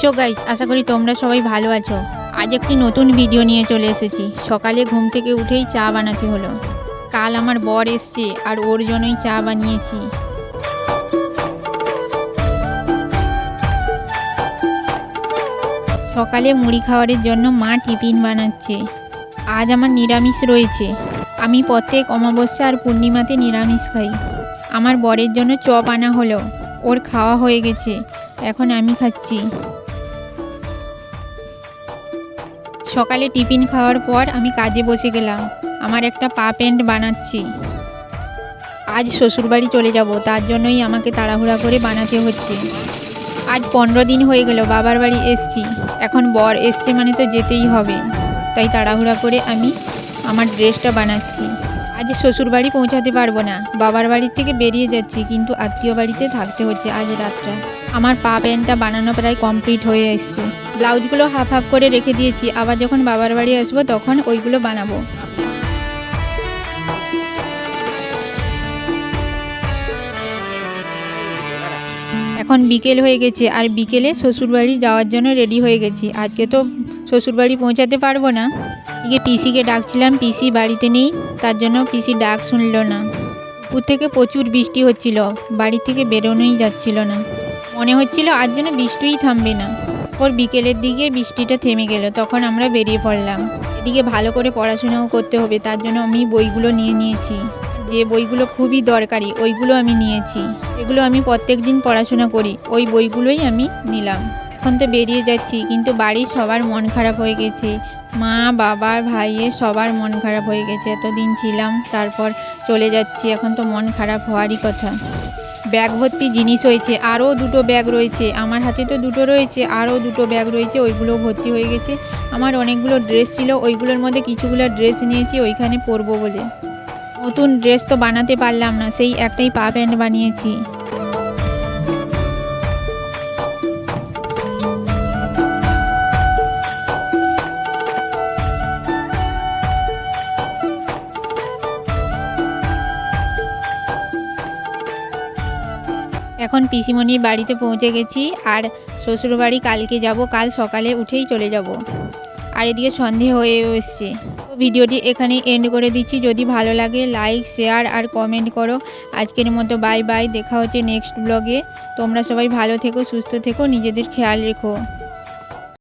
So guys, আশা করি তোমরা সবাই ভালো আছো। আজ একটি নতুন ভিডিও নিয়ে চলে এসেছি। সকালে ঘুম থেকে উঠেই চা বানাতে হলো। কাল আমার বর এসছে আর ওর জন্যই চা বানিয়েছি। সকালে মুড়ি খাওয়ারের জন্য মা টিফিন বানাচ্ছে। আজ আমার নিরামিষ রয়েছে। আমি প্রত্যেক অমাবস্যা আর পূর্ণিমাতে নিরামিষ খাই। আমার বরের জন্য চপ আনা হলো। ওর খাওয়া হয়ে গেছে। এখন আমি খাচ্ছি। সকালে টিফিন খাওয়ার পর আমি কাজে বসে গেলাম। আমার একটা পা প্যান্ট বানাচ্ছি। আজ শ্বশুরবাড়ি চলে যাব, তার জন্যই আমাকে তাড়াহুড়া করে বানাতে হচ্ছে। আজ পনেরো দিন হয়ে গেল, বাবার বাড়ি এসছি। এখন বর এসছে মানে তো যেতেই হবে। তাই তাড়াহুড়া করে আমি আমার ড্রেসটা বানাচ্ছি। আজ শ্বশুর বাড়ি পৌঁছাতে পারব না। বাবার বাড়ির থেকে বেরিয়ে যাচ্ছি, কিন্তু আত্মীয় বাড়িতে থাকতে হচ্ছে আজ রাতটা। আমার পা প্যান্টটা বানানো প্রায় কমপ্লিট হয়ে এসছে। ব্লাউজগুলো হাফ হাফ করে রেখে দিয়েছি। আবার যখন বাবার বাড়ি আসব তখন ওইগুলো বানাবো। এখন বিকেল হয়ে গেছে আর বিকেলে শ্বশুরবাড়ি যাওয়ার জন্য রেডি হয়ে গেছি। আজকে তো শ্বশুরবাড়ি পৌঁছাতে পারব না। এদিকে পিসিকে ডাকছিলাম, পিসি বাড়িতে নেই, তার জন্য পিসি ডাক শুনলো না। উপর থেকে প্রচুর বৃষ্টি হচ্ছিল, বাড়ি থেকে বেরোনোই যাচ্ছিল না। মনে হচ্ছিল আজ যেন বৃষ্টিই থামবে না। ওর বিকেলের দিকে বৃষ্টিটা থেমে গেল, তখন আমরা বেরিয়ে পড়লাম। এদিকে ভালো করে পড়াশোনাও করতে হবে, তার জন্য আমি বইগুলো নিয়ে নিয়েছি। যে বইগুলো খুবই দরকারি, ওইগুলো আমি নিয়েছি। এগুলো আমি প্রত্যেক দিন পড়াশোনা করি, ওই বইগুলোই আমি নিলাম। এখন তো বেরিয়ে যাচ্ছি, কিন্তু বাড়ির সবার মন খারাপ হয়ে গেছে। মা, বাবা, ভাইয়ের সবার মন খারাপ হয়ে গেছে, এতদিন ছিলাম, তারপর চলে যাচ্ছি, এখন তো মন খারাপ হওয়ারই কথা। ব্যাগ ভর্তি জিনিস হয়েছে, আরও দুটো ব্যাগ রয়েছে, আমার হাতে তো দুটো রয়েছে, আরও দুটো ব্যাগ রয়েছে, ওইগুলো ভর্তি হয়ে গেছে। আমার অনেকগুলো ড্রেস ছিল, ওইগুলোর মধ্যে কিছুগুলো ড্রেস নিয়েছি, ওইখানে পরবো বলে। নতুন ড্রেস তো বানাতে পারলাম না, সেই একটাই পা প্যান্ট বানিয়েছি। এখন পিসিমণির বাড়িতে পৌঁছে গেছি আর শ্বশুরবাড়ি কালকে যাব, কাল সকালে উঠেই চলে যাব। আর এদিকে সন্ধে হয়ে এসছে। তো ভিডিওটি এখানে এন্ড করে দিচ্ছি। যদি ভালো লাগে লাইক শেয়ার আর কমেন্ট করো। আজকের মতো বাই বাই দেখা হচ্ছে নেক্সট ব্লগে তোমরা সবাই ভালো থেকো, সুস্থ থেকো, নিজেদের খেয়াল রেখো।